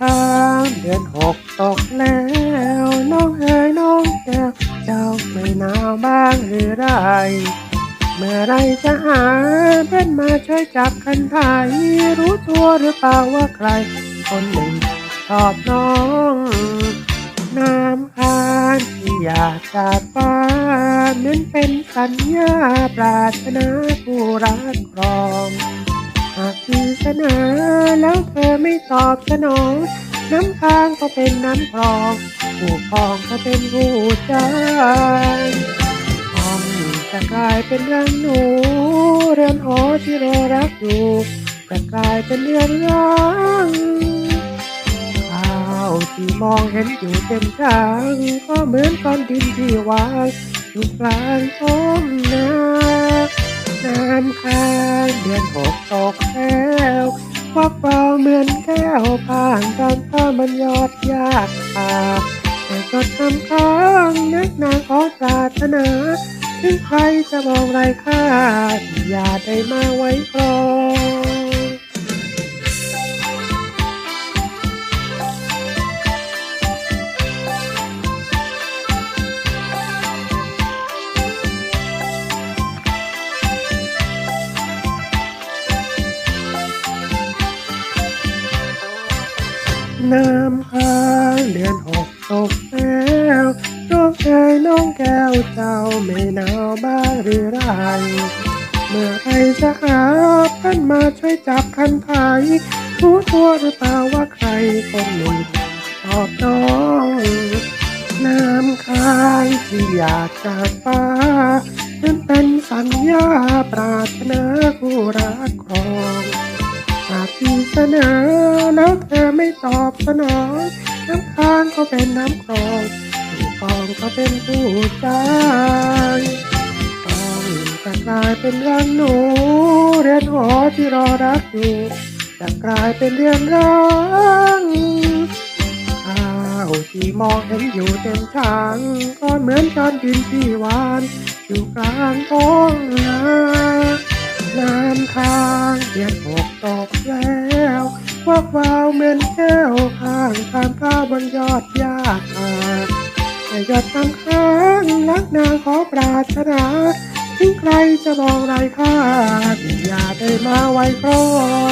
ข้างเดือนหกตกแล้ว น้องเอ๋ยน้องแก้วเจ้าไม่หนาวบ้างหรือไร เมื่อไรจะหาเพื่อนมาช่วยจับคันถ่ายรู้ตัวหรือเปล่าว่าใคร คนหนึ่งชอบน้อง น้ำค้างที่อยากจาดฟ้าเหมือนเป็นสัญญาปรารถนาผู้รักครองหากมีเสนอแล้วเธ ตอบสนอง น้ำค้างก็เป็นน้ำคลองผู้ครองก็เป็นผู้ใจห้องจะกลายเป็นเรืองหนู เรือนหอที่เรอรักอยู่จะกลายเป็นเรืองร้างข้าวที่มองเห็นอยู่เต็มทางก็เหมือนก้อนดินที่วางอยู่กลางท้องนาน้ำค้างเดือนหกตกแล้ววักเบาเหมือน การถ้ามันยอดยากอ่าแต่จดทำข้างนักหนาขอปรารถนาถึงใครจะมองไรค่าอย่าได้มาไว้ครอง น้ำค้างเดือนหกตกแล้วน้องชายน้องแก้วเจ้าไม่หนาวบ้างหรือไรเมื่อไรจะหาเพื่อนมาช่วยจับคันไถรู้ตัวหรือเปล่าว่าใครคนหนึ่งชอบน้องน้ำค้างที่อยากจากฟ้านั้นเป็นสัญญาปรารถนาผู้รักครอง หากมีเสนอแล้วเธอไม่ตอบสนองน้ำค้างก็เป็นน้ำคลองผู้ครองก็เป็นผู้ใจต้องจะกลายเป็นเรื่องหนู เรือนหอที่รอรักอยู่จะกลายเป็นเรื่องร้างข้าวที่มองเห็นอยู่เต็มทางก็เหมือนก้อนดินที่หวาน อยู่กลางท้องนา น้ำค้างเดือนหกตกแล้ววักวาวเหมือนแก้วข้างตามข้าวบนยอดหญ้าคาแต่ยอดน้งข้างรักนางขอปราถนาถึงใครจะมองไรค่าอย่าได้มาไว้ครอง